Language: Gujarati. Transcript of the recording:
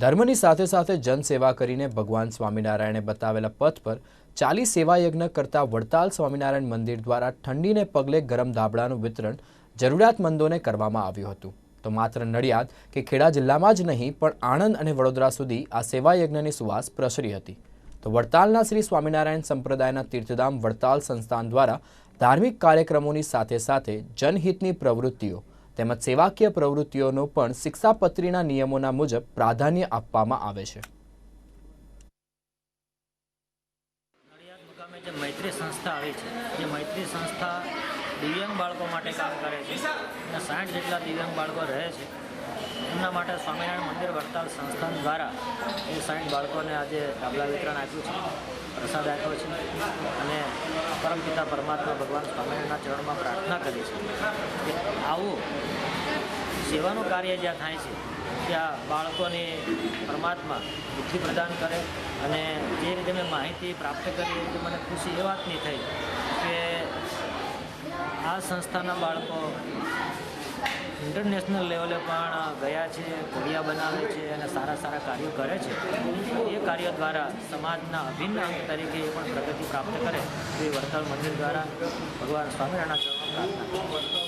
ધર્મની સાથે સાથે જનસેવા કરીને ભગવાન સ્વામિનારાયણે બતાવેલા પથ પર ચાલી સેવા યજ્ઞ કરતા વડતાલ સ્વામિનારાયણ મંદિર દ્વારા ઠંડીને પગલે ગરમ ધાબળાનું વિતરણ જરૂરિયાતમંદોને કરવામાં આવ્યું હતું. તો માત્ર નડિયાદ કે ખેડા જિલ્લામાં જ નહીં, પણ આણંદ અને વડોદરા સુધી આ સેવા યજ્ઞની સુવાસ પ્રસરી હતી. તો વડતાલના શ્રી સ્વામિનારાયણ સંપ્રદાયના તીર્થધામ વડતાલ સંસ્થાન દ્વારા ધાર્મિક કાર્યક્રમોની સાથે સાથે જનહિતની પ્રવૃત્તિઓ તેમજ સેવાકીય પ્રવૃત્તિઓનો પણ શિક્ષાપત્રીના નિયમોના મુજબ પ્રાધાન્ય આપવામાં આવે છે. મૈત્રી સંસ્થા આવી છે, જે મૈત્રી સંસ્થા દિવ્યાંગ બાળકો માટે કામ કરે છે, અને સાઠ જેટલા દિવ્યાંગ બાળકો રહે છે, એમના માટે સ્વામિનારાયણ મંદિર વડતાલ સંસ્થાન દ્વારા એ સાઠ બાળકોને આજે ડાબલા વિતરણ આપ્યું છે, પ્રસાદ આપ્યો છે, અને પરમપિતા પરમાત્મા ભગવાન સ્વામિનારાયણના ચરણમાં પ્રાર્થના કરી છે કે આવું સેવાનું કાર્ય જ્યાં થાય છે, ત્યાં બાળકોને પરમાત્મા બુદ્ધિ પ્રદાન કરે અને જે રીતે મેં માહિતી પ્રાપ્ત કરી એ મને ખુશી એ વાતની થઈ કે આ સંસ્થાના બાળકો ઇન્ટરનેશનલ લેવલે પણ ગયા છે ઘોડિયા બનાવે છે અને સારા સારા કાર્યો કરે છે. એ કાર્ય દ્વારા સમાજના અભિન્ન અંગ તરીકે પણ પ્રગતિ પ્રાપ્ત કરે એ વડતાલ મંદિર દ્વારા ભગવાન સ્વામિનારાયણના ચરણો પ્રાર્થના